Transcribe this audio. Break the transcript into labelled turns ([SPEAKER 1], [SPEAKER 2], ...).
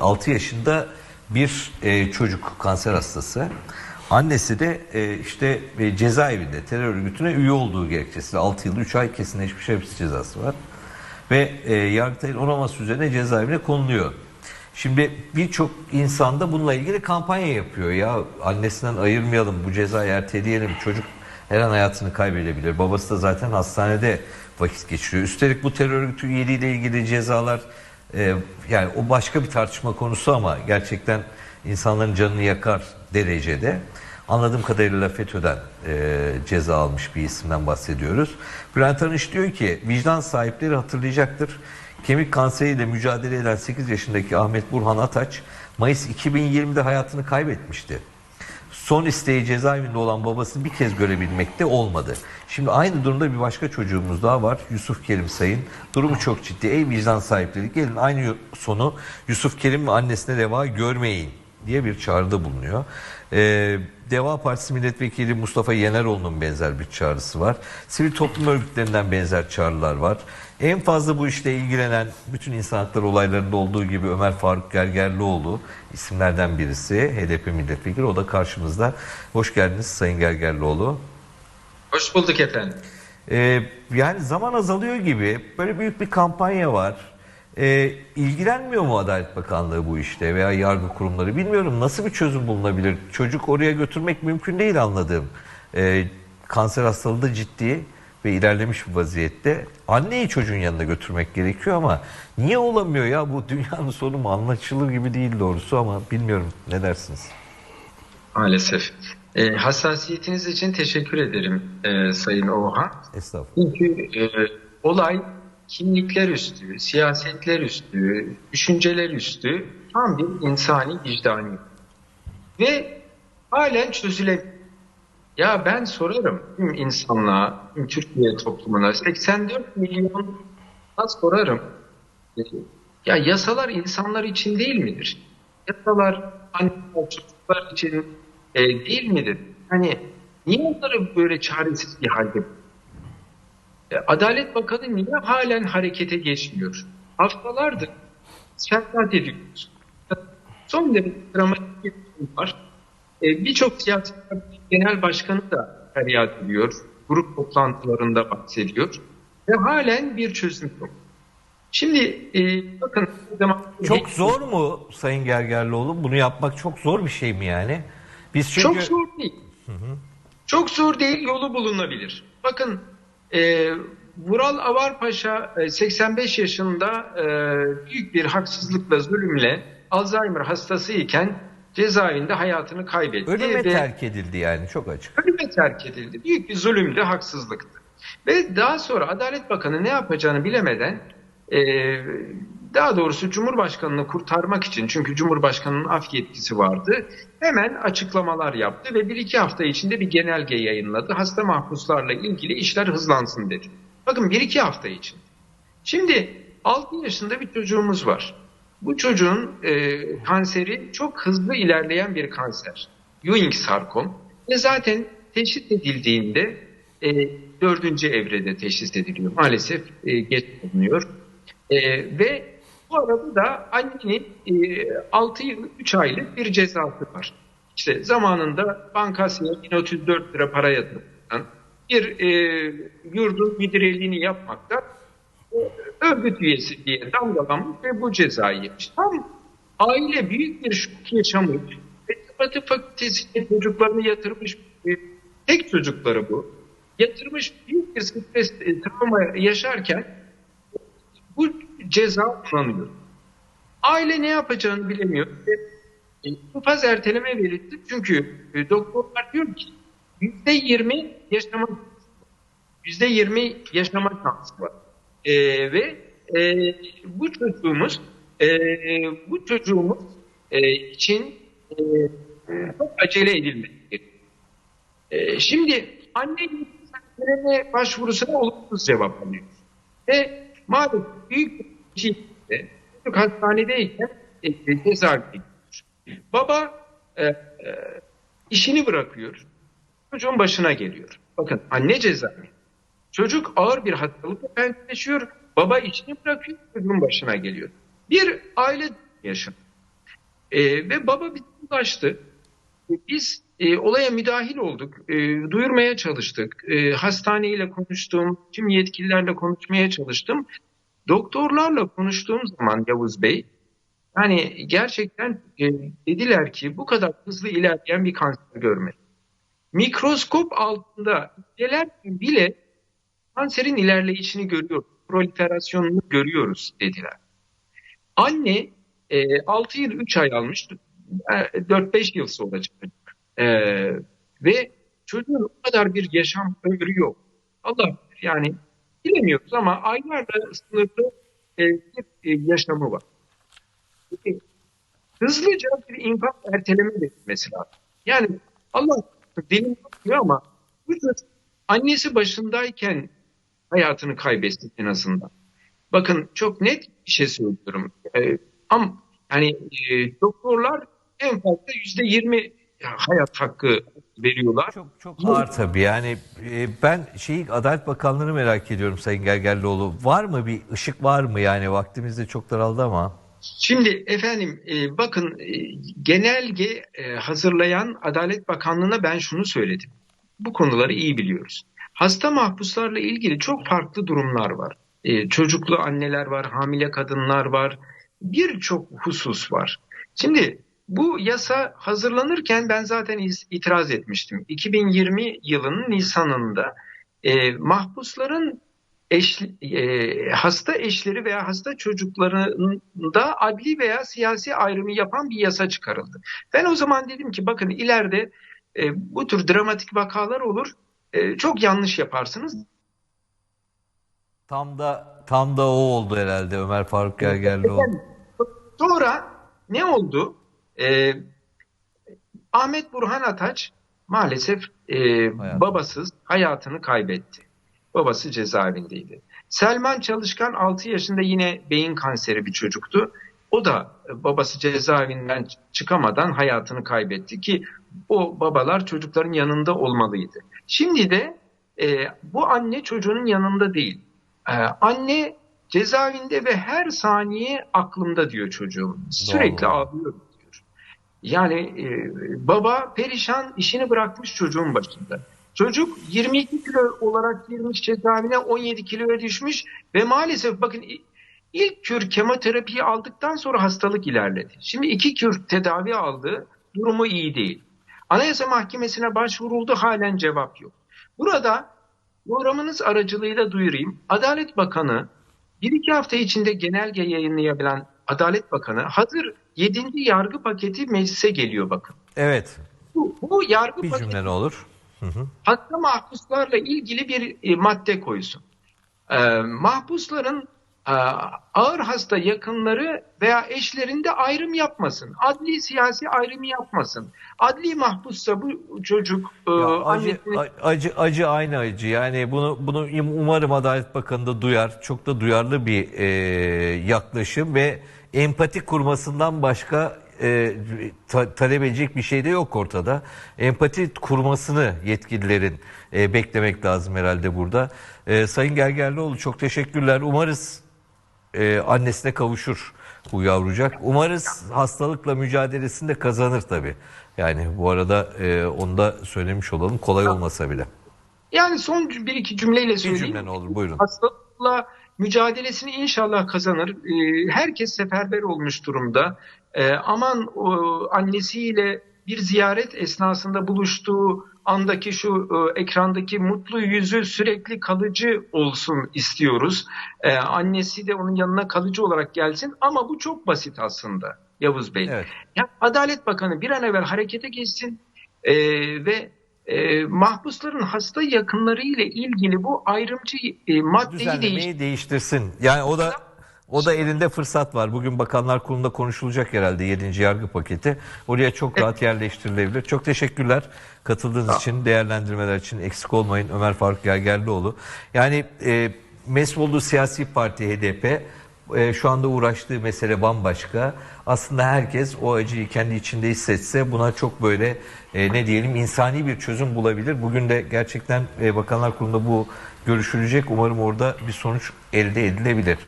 [SPEAKER 1] 6 yaşında bir e, çocuk kanser hastası. Annesi de e, işte e, cezaevinde terör örgütüne üye olduğu gerekçesiyle 6 yıl 3 ay kesinleşmiş hapis cezası var. Ve e, Yargıtay'ın onaması üzerine cezaevine konuluyor. Şimdi birçok insan da bununla ilgili kampanya yapıyor. Ya annesinden ayırmayalım, bu cezayı erteleyelim. Çocuk her an hayatını kaybedebilir. Babası da zaten hastanede vakit geçiriyor. Üstelik bu terör örgütü üyeliğiyle ilgili cezalar e, yani o başka bir tartışma konusu ama gerçekten insanların canını yakar derecede. Anladığım kadarıyla FETÖ'den e, ceza almış bir isimden bahsediyoruz. Bülent Arınç diyor ki vicdan sahipleri hatırlayacaktır. Kemik kanseriyle mücadele eden 8 yaşındaki Ahmet Burhan Ataç Mayıs 2020'de hayatını kaybetmişti. Son isteği cezaevinde olan babasını bir kez görebilmekte olmadı. Şimdi aynı durumda bir başka çocuğumuz daha var. Yusuf Kerim Sayın. Durumu çok ciddi. Ey vicdan sahipleri gelin aynı sonu Yusuf Kerim ve annesine reva görmeyin diye bir çağrıda bulunuyor. Ee, Deva Partisi Milletvekili Mustafa Yeneroğlu'nun benzer bir çağrısı var. Sivil toplum örgütlerinden benzer çağrılar var. En fazla bu işle ilgilenen bütün insan hakları olaylarında olduğu gibi Ömer Faruk Gergerlioğlu isimlerden birisi. HDP milletvekili o da karşımızda. Hoş geldiniz Sayın Gergerlioğlu.
[SPEAKER 2] Hoş bulduk efendim.
[SPEAKER 1] Ee, yani zaman azalıyor gibi böyle büyük bir kampanya var. Ee, ilgilenmiyor mu Adalet Bakanlığı bu işte veya yargı kurumları bilmiyorum nasıl bir çözüm bulunabilir? Çocuk oraya götürmek mümkün değil anladığım. Ee, kanser hastalığı da ciddi ve ilerlemiş bir vaziyette. Anneyi çocuğun yanına götürmek gerekiyor ama niye olamıyor ya bu dünyanın sonu mu anlaşılır gibi değil doğrusu ama bilmiyorum ne dersiniz?
[SPEAKER 2] Maalesef. E, hassasiyetiniz için teşekkür ederim e, Sayın Oha.
[SPEAKER 1] Estağfurullah.
[SPEAKER 2] Çünkü e, olay kimlikler üstü, siyasetler üstü, düşünceler üstü tam bir insani vicdani. Ve halen çözüle ya ben sorarım tüm insanlığa, Türkiye toplumuna 84 milyon sorarım. E, Ya yasalar insanlar için değil midir? Yasalar anneler çocuklar için e, değil midir? Hani niye onları böyle çaresiz bir halde e, Adalet Bakanı niye halen harekete geçmiyor? Haftalardır şerhat ediyoruz. Son derece dramatik bir durum var. E, Birçok siyasi parti genel başkanı da feryat ediyor. Grup toplantılarında bahsediyor. Ve halen bir çözüm yok. Şimdi e, bakın zaman
[SPEAKER 1] Çok zor mu Sayın Gergerlioğlu? Bunu yapmak çok zor bir şey mi yani? Biz çünkü...
[SPEAKER 2] Çok zor değil. Çok zor değil, yolu bulunabilir. Bakın e, Vural Avarpaşa e, 85 yaşında e, büyük bir haksızlıkla, zulümle Alzheimer hastası iken cezaevinde hayatını kaybetti.
[SPEAKER 1] Ölüme
[SPEAKER 2] ve
[SPEAKER 1] terk edildi yani çok açık.
[SPEAKER 2] ölüme terk edildi. Büyük bir zulümdü, haksızlıktı. Ve daha sonra Adalet Bakanı ne yapacağını bilemeden e, daha doğrusu Cumhurbaşkanı'nı kurtarmak için çünkü Cumhurbaşkanı'nın af yetkisi vardı. Hemen açıklamalar yaptı ve bir iki hafta içinde bir genelge yayınladı. Hasta mahpuslarla ilgili işler hızlansın dedi. Bakın bir iki hafta için. Şimdi 6 yaşında bir çocuğumuz var. Bu çocuğun e, kanseri çok hızlı ilerleyen bir kanser. Ewing sarkom. Ve zaten teşhis edildiğinde e, dördüncü evrede teşhis ediliyor. Maalesef e, geç bulunuyor. E, ve bu arada da annenin e, 6 yıl 3 aylık bir cezası var. İşte zamanında bankasya 1034 lira para yatırmaktan, bir e, yurdun müdüreliğini yapmakta e, örgüt üyesi diye damgalanmış ve bu cezayı yemiş. Tam aile büyük bir şok yaşamış tıpatıp fakültesine çocuklarını yatırmış. E, tek çocukları bu. Yatırmış büyük bir stres, e, travma yaşarken bu ceza kullanıyor. Aile ne yapacağını bilemiyor. Ve, e, erteleme verildi. Çünkü doktorlar diyor ki yüzde yirmi yaşama yüzde yirmi yaşama şansı var. E, ve e, bu çocuğumuz e, bu çocuğumuz e, için e, çok acele edilmesi. E, şimdi anne yetiştirme başvurusuna olumsuz cevap alıyor. Ve maalesef büyük bir şekilde çocuk hastanedeyken e, cezaevine gidiyor. Baba e, e, işini bırakıyor. Çocuğun başına geliyor. Bakın anne cezaevi. Çocuk ağır bir hastalıkla pençeleşiyor. Baba işini bırakıyor. Çocuğun başına geliyor. Bir aile yaşın. E, ve baba bize ulaştı. Biz e, olaya müdahil olduk, e, duyurmaya çalıştık. E, hastaneyle konuştum, tüm yetkililerle konuşmaya çalıştım. Doktorlarla konuştuğum zaman Yavuz Bey, yani gerçekten e, dediler ki bu kadar hızlı ilerleyen bir kanser görmedim. Mikroskop altında incelerken bile kanserin ilerleyişini görüyoruz, proliferasyonunu görüyoruz dediler. Anne e, 6 yıl 3 ay almış, e, 4-5 yıl sonra çıkacak. E, ve çocuğun o kadar bir yaşam ömrü yok. Allah yani bilemiyoruz ama aylarla sınırlı e, bir e, yaşamı var. Peki, hızlıca bir infaz erteleme edilmesi lazım. Yani Allah dilim bakıyor ama bu çocuk annesi başındayken hayatını kaybetti en azından. Bakın çok net bir şey söylüyorum. Ee, ama yani e, doktorlar en fazla yüzde yirmi hayat hakkı veriyorlar.
[SPEAKER 1] Çok çok ağır tabii. Yani e, ben şeyi Adalet Bakanlığı'nı merak ediyorum Sayın Gergerlioğlu. Var mı bir ışık var mı yani vaktimiz de çok daraldı ama.
[SPEAKER 2] Şimdi efendim e, bakın e, genelge e, hazırlayan Adalet Bakanlığı'na ben şunu söyledim. Bu konuları iyi biliyoruz. Hasta mahpuslarla ilgili çok farklı durumlar var. E, çocuklu anneler var, hamile kadınlar var. Birçok husus var. Şimdi bu yasa hazırlanırken ben zaten itiraz etmiştim. 2020 yılının Nisan'ında e, mahpusların eş, e, hasta eşleri veya hasta çocuklarında adli veya siyasi ayrımı yapan bir yasa çıkarıldı. Ben o zaman dedim ki bakın ileride e, bu tür dramatik vakalar olur. E, çok yanlış yaparsınız.
[SPEAKER 1] Tam da tam da o oldu herhalde Ömer Faruk Gergerlioğlu.
[SPEAKER 2] Sonra ne oldu? E, Ahmet Burhan Ataç maalesef e,
[SPEAKER 1] Hayat.
[SPEAKER 2] babasız hayatını kaybetti. Babası cezaevindeydi. Selman Çalışkan 6 yaşında yine beyin kanseri bir çocuktu. O da e, babası cezaevinden çıkamadan hayatını kaybetti ki o babalar çocukların yanında olmalıydı. Şimdi de e, bu anne çocuğunun yanında değil. E, anne cezaevinde ve her saniye aklımda diyor çocuğum. Sürekli
[SPEAKER 1] Doğru.
[SPEAKER 2] ağlıyor diyor. Yani e, baba perişan işini bırakmış çocuğun başında. Çocuk 22 kilo olarak girmiş cezaevine 17 kiloya düşmüş ve maalesef bakın ilk kür kemoterapiyi aldıktan sonra hastalık ilerledi. Şimdi iki kür tedavi aldı durumu iyi değil. Anayasa Mahkemesi'ne başvuruldu halen cevap yok. Burada programınız aracılığıyla duyurayım. Adalet Bakanı bir iki hafta içinde genelge yayınlayabilen Adalet Bakanı hazır 7. yargı paketi meclise geliyor bakın.
[SPEAKER 1] Evet.
[SPEAKER 2] Bu, bu yargı
[SPEAKER 1] Bir
[SPEAKER 2] paketi
[SPEAKER 1] cümle ne olur?
[SPEAKER 2] hasta mahpuslarla ilgili bir e, madde koysun. Ee, mahpusların e, ağır hasta yakınları veya eşlerinde ayrım yapmasın. Adli siyasi ayrımı yapmasın. Adli mahpussa bu çocuk e,
[SPEAKER 1] Ya acı,
[SPEAKER 2] annesini
[SPEAKER 1] acı acı aynı acı. Yani bunu bunu umarım Adalet Bakanı da duyar. Çok da duyarlı bir e, yaklaşım ve empati kurmasından başka e, ta- talep edecek bir şey de yok ortada. Empati kurmasını yetkililerin e, beklemek lazım herhalde burada. E, Sayın Gergerlioğlu çok teşekkürler. Umarız e, annesine kavuşur bu yavrucak. Umarız hastalıkla mücadelesinde kazanır tabii. Yani bu arada e, onu da söylemiş olalım. Kolay olmasa bile.
[SPEAKER 2] yani son bir iki cümleyle
[SPEAKER 1] Bir
[SPEAKER 2] söyleyeyim.
[SPEAKER 1] cümle ne olur buyurun.
[SPEAKER 2] hastalıkla mücadelesini inşallah kazanır. Ee, herkes seferber olmuş durumda. Ee, aman o, annesiyle bir ziyaret esnasında buluştuğu andaki şu e, ekrandaki mutlu yüzü sürekli kalıcı olsun istiyoruz. Ee, annesi de onun yanına kalıcı olarak gelsin ama bu çok basit aslında Yavuz Bey.
[SPEAKER 1] Evet.
[SPEAKER 2] Ya Adalet Bakanı bir an evvel harekete geçsin e, ve e, mahpusların hasta yakınları ile ilgili bu ayrımcı e, maddeyi
[SPEAKER 1] değiştirsin. Yani o da o da elinde fırsat var. Bugün Bakanlar Kurulu'nda konuşulacak herhalde 7. yargı paketi. Oraya çok rahat yerleştirilebilir. Çok teşekkürler katıldığınız için, değerlendirmeler için. Eksik olmayın Ömer Faruk Gergerlioğlu. Yani e, mesul olduğu siyasi parti HDP e, şu anda uğraştığı mesele bambaşka. Aslında herkes o acıyı kendi içinde hissetse buna çok böyle e, ne diyelim insani bir çözüm bulabilir. Bugün de gerçekten e, Bakanlar Kurulu'nda bu görüşülecek. Umarım orada bir sonuç elde edilebilir.